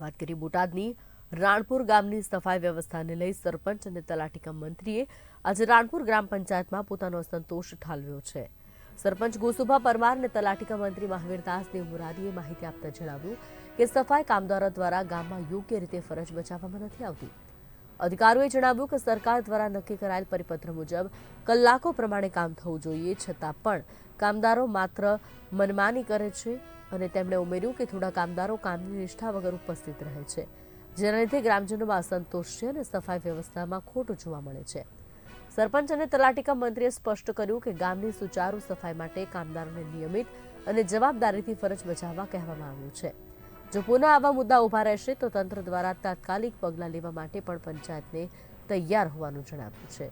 વાત કરી બોટાદની. રાણપુર ગામની સફાઈ વ્યવસ્થાને લઈ સરપંચ અને તલાટીકા મંત્રીએ આજે રાણપુર ગ્રામ પંચાયતમાં પોતાનો સંતોષ ઠાલવ્યો છે. સરપંચ ગોસુભા પરમાર અને તલાટીકા મંત્રી મહાવીરદાસ દેવ મુરારીએ માહિતી આપતા જણાવ્યું કે સફાઈ કામદારો દ્વારા ગામમાં યોગ્ય રીતે ફરજ બજાવવામાં નથી આવતી. અધિકારીઓએ જણાવ્યું કે સરકાર દ્વારા નક્કી કરાયેલ પરિપત્ર મુજબ કલાકો પ્રમાણે કામ થવું જોઈએ, છતાં પણ કામદારો માત્ર મનમાની કરે છે અને તેમણે ઉમેર્યું કે થોડા કામદારો કામની નિષ્ઠા વગર ઉપસ્થિત રહે છે, જેના લીધે ગ્રામજનોમાં અસંતોષ છે અને સફાઈ વ્યવસ્થામાં ખોટું જોવા મળે છે. સરપંચ અને તલાટીકા મંત્રીએ સ્પષ્ટ કર્યું કે ગામની સુચારુ સફાઈ માટે કામદારોને નિયમિત અને જવાબદારીથી ફરજ બજાવવા કહેવામાં આવ્યું છે. જો પુનઃ આવા મુદ્દા ઊભા રહેશે, તો તંત્ર દ્વારા તાત્કાલિક પગલાં લેવા માટે પણ પંચાયતને તૈયાર હોવાનું જણાવ્યું છે.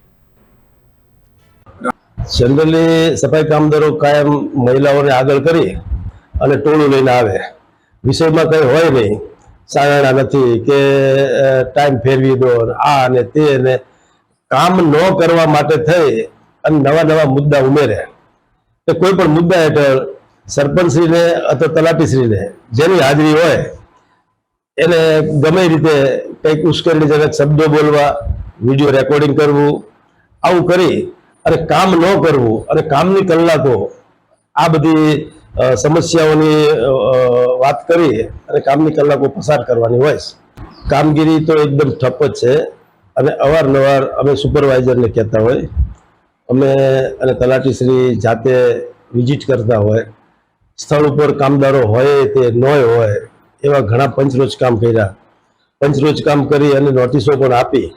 જનરલી સફાઈ કામદારો કાયમ મહિલાઓને આગળ કરી અને ટોળું લઈને આવે. વિષયમાં કંઈ હોય નહીં. સારાણા નથી કે ટાઈમ ફેરવી દો આ ને તે ને કામ ન કરવા માટે થઈ અને નવા નવા મુદ્દા ઉમેરે. કે કોઈ પણ મુદ્દા હેઠળ સરપંચશ્રીને અથવા તલાટીશ્રીને જેની હાજરી હોય, એને ગમે રીતે કંઈક ઉશ્કેરણીજનક શબ્દો બોલવા, વીડિયો રેકોર્ડિંગ કરવું, આવું કરી અને કામ ન કરવું અને કામની કલાકો આ બધી સમસ્યાઓની વાત કરી અને કામની કલાકો પસાર કરવાની હોય. કામગીરી તો એકદમ ઠપ જ છે અને અવારનવાર અમે સુપરવાઇઝરને કહેતા હોય. અમે અને તલાટીશ્રી જાતે વિઝિટ કરતા હોય. સ્થળ ઉપર કામદારો હોય તે ન હોય, એવા ઘણા પંચરોજ કામ કર્યા. પંચરોજ કામ કરી અને નોટિસો પણ આપી.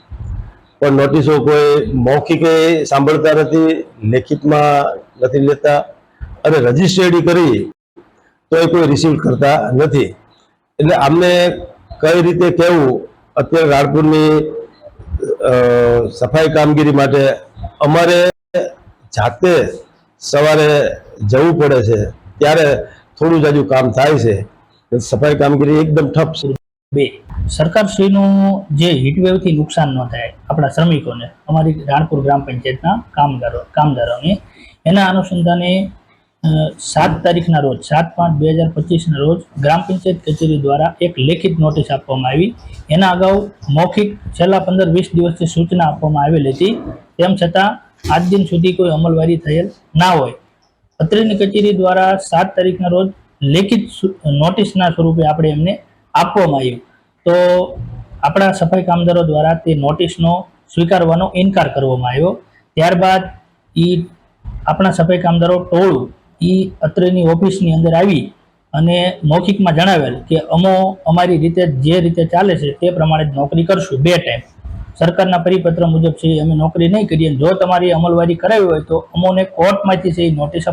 પણ નોટિસો કોઈ મૌખિકે સાંભળતા નથી, લેખિતમાં નથી લેતા અને રજીસ્ટ્રેડી કરી તો એ કોઈ રિસીવ કરતા નથી. એટલે આમને કઈ રીતે કહેવું અત્યારે રાણપુરની સફાઈ કામગીરી માટે અમારે જાતે સવારે જવું પડે છે. ત્યારે થોડું જ હજુ કામ થાય છે. સફાઈ કામગીરી એકદમ ઠપ છે. બે, સરકારશ્રીનું જે હીટવેવથી નુકસાન ન થાય આપણા શ્રમિકોને, અમારી રાણપુર ગ્રામ પંચાયતના કામદારો કામદારોને, એના અનુસંધાને સાત તારીખના રોજ, સાત પાંચ બે હજાર પચીસના રોજ ગ્રામ પંચાયત કચેરી દ્વારા એક લેખિત નોટિસ આપવામાં આવી. એના અગાઉ મૌખિક છેલ્લા પંદર વીસ દિવસથી સૂચના આપવામાં આવેલી હતી. તેમ છતાં આજ દિન સુધી કોઈ અમલવારી થયેલ ના હોય. અત્રેની કચેરી દ્વારા સાત તારીખના રોજ લેખિત નોટિસના સ્વરૂપે આપણે એમને આપવામાં આવ્યું. તો આપણા સફાઈ કામદારો દ્વારા તે નોટિસનો સ્વીકારવાનો ઇનકાર કરવામાં આવ્યો. ત્યારબાદ એ આપણા સફાઈ કામદારો ટોળું એ અત્રેની ઓફિસની અંદર આવી અને મૌખિકમાં જણાવેલ કે અમો અમારી રીતે જે રીતે ચાલે છે તે પ્રમાણે જ નોકરી કરશું બે ટાઈમ. સરકારના પરિપત્ર મુજબ છે અમે નોકરી નહીં કરીએ. જો તમારી અમલવારી કરાવી હોય તો અમોને કોર્ટમાંથી છે એ નોટિસ